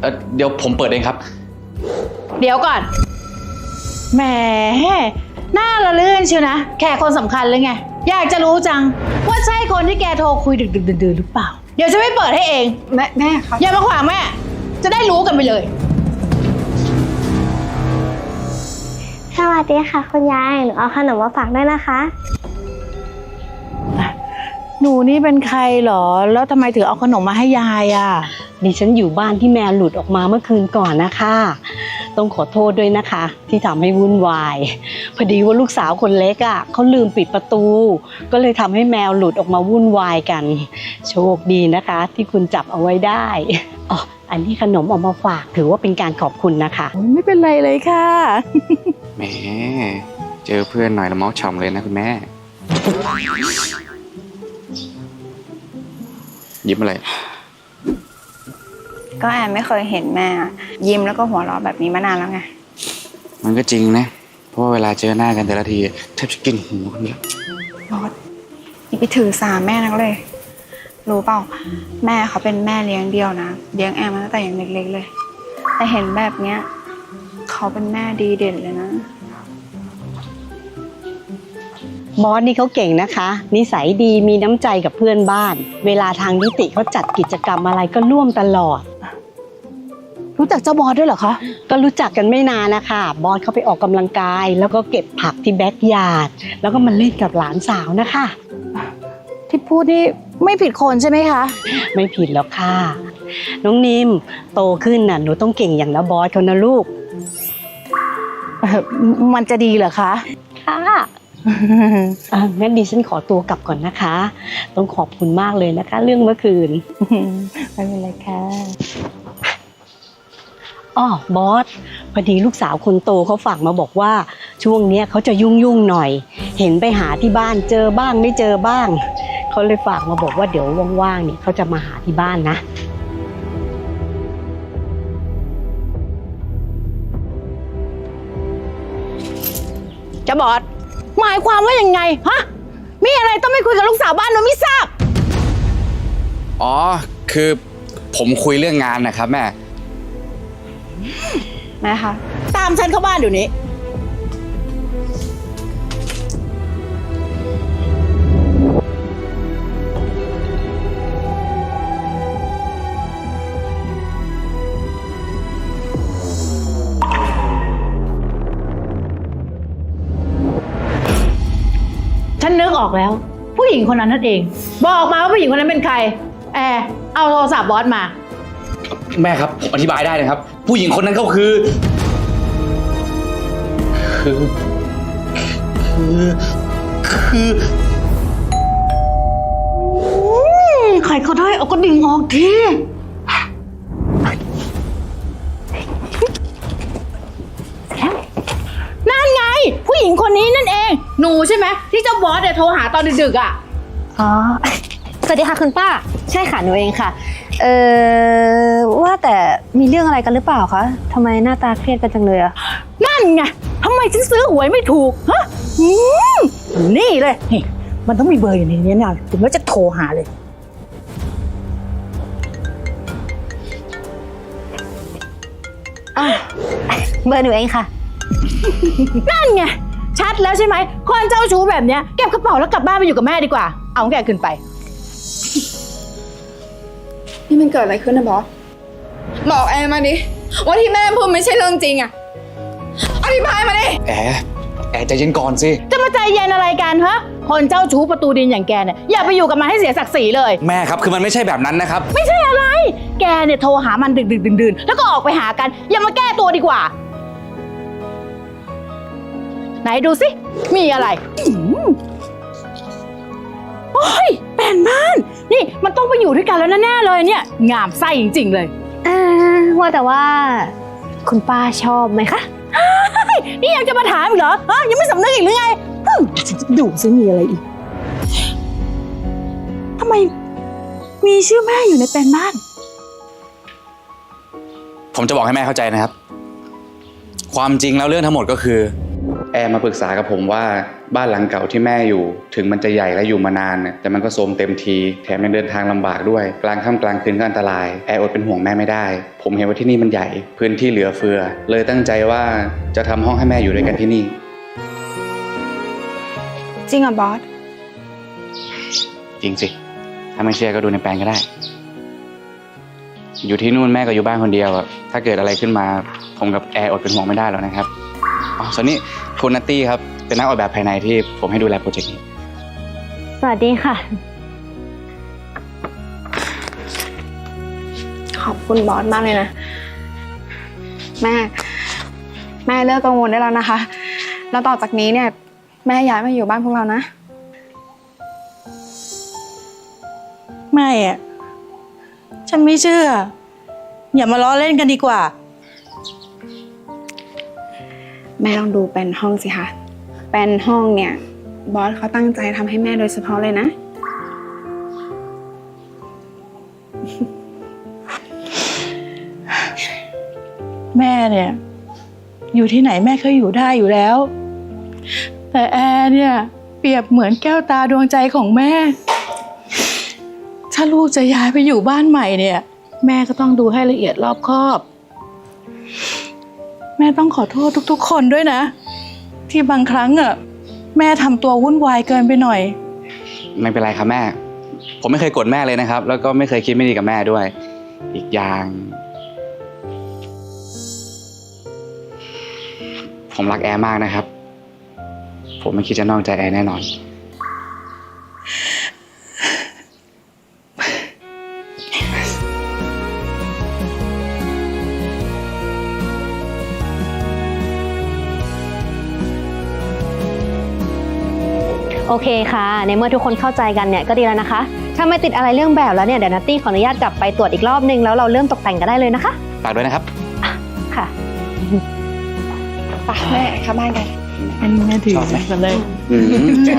เอ่อเดี๋ยวผมเปิดเองครับ เดี๋ยวก่อน แหม หน้าละเลื่อนเชียวนะ แขกคนสำคัญเลยไง อยากจะรู้จัง ว่าใช่คนที่แกโทรคุยดึกๆดื่นๆหรือเปล่า เดี๋ยวจะไม่เปิดให้เอง แม่แม่ครับ อย่ามาขวางแม่ จะได้รู้กันไปเลย สวัสดีค่ะ คุณยาย หนูเอาขนมมาฝากด้วยนะคะ หนูนี่เป็นใครเหรอ แล้วทำไมถึงเอาขนมมาให้ยายอะ ดิฉันอยู่บ้านที่แมวหลุดออกมาเมื่อคืนก่อนนะคะ ต้องขอโทษด้วยนะคะ ที่ทำให้วุ่นวาย พอดีว่าลูกสาวคนเล็กอะ่ะเขาลืมปิดประตู ก็เลยทำให้แมวหลุดออกมาวุ่นวายกัน โชคดีนะคะ ที่คุณจับเอาไว้ได้อ๋ออันนี้ขนมเออกมาฝากถือว่าเป็นการขอบคุณนะคะไม่เป็นไรเลยค่ะ แหมเจอเพื่อนหน่อยละเมาฉ่ำเลยนะคุณแม่ ยิ้มอะไร ก็แอนไม่เคยเห็นแม่ ยิ้มแล้วก็หัวเราะแบบนี้มานานแล้วไง มันก็จริงนะ เพราะว่าเวลาเจอหน้ากันแต่ละทีแทบจะกินหูกันแล้วบอสอย่าไปถือสาแม่นักเลย รู้เปล่า แม่เขาเป็นแม่เลี้ยงเดียวนะ เลี้ยงแอมมาตั้งแต่ยังเล็กๆเลย แต่เห็นแบบเนี้ยเขาเป็นแม่ดีเด่นเลยนะ บอสนี่เขาเก่งนะคะ นิสัยดีมีน้ำใจกับเพื่อนบ้าน เวลาทางนิติเขาจัดกิจกรรมอะไรก็ร่วมตลอด รู้จักเจ้าบอสด้วยเหรอคะ ก็รู้จักกันไม่นานนะคะบอสเขาไปออกกำลังกาย แล้วก็เก็บผักที่แบ็กยาร์ดแล้วก็มาเล่นกับหลานสาวนะคะ ที่พูดนี่ไม่ผิดคนใช่ไหมคะ ไม่ผิดแล้วค่ะ น้องนิมโตขึ้นน่ะหนูต้องเก่งอย่างนะบอสเขานะลูก เอ่อมันจะดีเหรอคะ ค่ะ อะงั้นดิฉันขอตัวกลับก่อนนะคะ ต้องขอบคุณมากเลยนะคะ เรื่องเมื่อคืน ไม่เป็นไรค่ะอ๋อบอสพอดีลูกสาวคนโตเขาฝากมาบอกว่า ช่วงเนี้ยเขาจะยุ่งยุ่งๆหน่อย เห็นไปหาที่บ้านเจอบ้างไม่เจอบ้าง เขาเลยฝากมาบอกว่าเดี๋ยวว่างๆเนี่ยเขาจะมาหาที่บ้านนะเจ้าบอส หมายความว่ายังไงฮะมีอะไรต้องไม่คุยกับลูกสาวบ้านหนูไม่ทราบ อ๋อ คือผมคุยเรื่องงานนะครับแม่แม่คะ ตามฉันเข้าบ้านเดี๋ยวนี้ ฉันนึกออกแล้ว ผู้หญิงคนนั้นนั่นเอง บอกมาว่าผู้หญิงคนนั้นเป็นใคร แอร์เอาโทรศัพท์บอสมา แม่ครับผมอธิบายได้นะครับ ผู้หญิงคนนั้นก็คือคือคือคือใครก็ได้เอาก็ดิ่งออกที นั่นไง ผู้หญิงคนนี้นั่ นเองหนูใช่ไหมที่เจ้าบอสเนี่ยโทรหาตอนดึกๆอะ อ๋อ สวัสดีค่ะคุณป้า ใช่ค่ะหนูเองค่ะ เออว่าแต่มีเรื่องอะไรกันหรือเปล่าคะทำไมหน้าตาเครียดกันจังเลยอะนั่นไงทำไมฉันซื้อหวยไม่ถูกฮะอืมนี่เลยนี่มันต้องมีเบอร์อยู่ในนี้นะถึงว่าจะโทรหาเลย อะเบอร์หนูเองค่ะ นั่นไง ชัดแล้วใช่ไหม คนเจ้าชู้แบบเนี้ยเก็บกระเป๋าแล้วกลับบ้านไปอยู่กับแม่ดีกว่า เอาของแกขึ้นไป นี่มันเกิดอะไรขึ้นนะบอสบอกแอนมาดิว่าที่แม่พูดไม่ใช่เรื่องจริงอะอธิบายมาดิ แอร์แอร์ใจเย็นก่อนสิ จะมาใจเย็นอะไรกันฮะ คนเจ้าชู้ประตูดินอย่างแกเนี่ยอย่าไปอยู่กับมันให้เสียศักดิ์ศรีเลย แม่ครับคือมันไม่ใช่แบบนั้นนะครับ ไม่ใช่อะไร แกเนี่ยโทรหามันดึกดึกดื่นดื่นๆแล้วก็ออกไปหากัน อย่ามาแก้ตัวดีกว่า ไหนดูสิ มีอะไรอื้อหือโอ้ยแปลนบ้าน นี่มันต้องไปอยู่ด้วยกันแล้วแน่ๆเลยเนี่ย งามไส้จริง ๆ เลย อ่าว่าแต่ว่า คุณป้าชอบไหมคะ นี่ยังจะมาถามอีกเหรอฮะยังไม่สำนึกอีกหรือไงฮึ่มฉันจะดูซิมีอะไรอีกทำไม มีชื่อแม่อยู่ในแปลนบ้าน ผมจะบอกให้แม่เข้าใจนะครับ ความจริงแล้วเรื่องทั้งหมดก็คือ แอร์มาปรึกษากับผมว่าบ้านหลังเก่าที่แม่อยู่ ถึงมันจะใหญ่และอยู่มานานเนี่ยแต่มันก็โทรมเต็มทีแถมยังเดินทางลำบากด้วย กลางค่ำกลางคืนก็อันตราย แอร์อดเป็นห่วงแม่ไม่ได้ ผมเห็นว่าที่นี่มันใหญ่ พื้นที่เหลือเฟือ เลยตั้งใจว่าจะทำห้องให้แม่อยู่ด้วยกันที่นี่ จริงเหรอบอสจริงสิถ้าไม่เชื่อก็ดูในแปลงก็ได้ อยู่ที่นู่นแม่ก็อยู่บ้านคนเดียวอะถ้าเกิดอะไรขึ้นมาผมกับแอร์อดเป็นห่วงไม่ได้หรอกนะครับ อ๋อส่วนนี้คุณนัตตี้ครับ เป็นนักออกแบบภายในที่ผมให้ดูแลโปรเจกต์นี้ สวัสดีค่ะ ขอบคุณบอสมากเลยนะ แม่ แม่เลิกกังวลได้แล้วนะคะ แล้วต่อจากนี้เนี่ย แม่ย้ายมาอยู่บ้านพวกเรานะ ไม่อะฉันไม่เชื่อ อย่ามาล้อเล่นกันดีกว่า แม่ลองดูเป็นห้องสิคะเป็นห้องเนี่ยบอสเขาตั้งใจทำให้แม่โดยเฉพาะเลยนะ แม่เนี่ย อยู่ที่ไหนแม่ก็อยู่ได้อยู่แล้ว แต่แอร์เนี่ย เปรียบเหมือนแก้วตาดวงใจของแม่ ถ้าลูกจะย้ายไปอยู่บ้านใหม่เนี่ย แม่ก็ต้องดูให้ละเอียดรอบคอบ แม่ต้องขอโทษทุกๆ คนด้วยนะ ที่บางครั้งอะแม่ทำตัววุ่นวายเกินไปหน่อย ไม่เป็นไรครับแม่ ผมไม่เคยกดแม่เลยนะครับ แล้วก็ไม่เคยคิดไม่ดีกับแม่ด้วย อีกอย่าง ผมรักแอร์มากนะครับ ผมไม่คิดจะนอกใจแอร์แน่นอน โอเคค่ะ ในเมื่อทุกคนเข้าใจกันเนี่ยก็ดีแล้วนะคะ ถ้าไม่ติดอะไรเรื่องแบบแล้วเนี่ยเดี๋ยวนัตตี้ขออนุญาตกลับไปตรวจอีกรอบนึงแล้วเราเริ่มตกแต่งกันได้เลยนะคะฝากด้วยนะครับค่ะไปแม่เข้าบ้านกันอันนี้แม่ถือชอบไหมกันเลย อืมใช่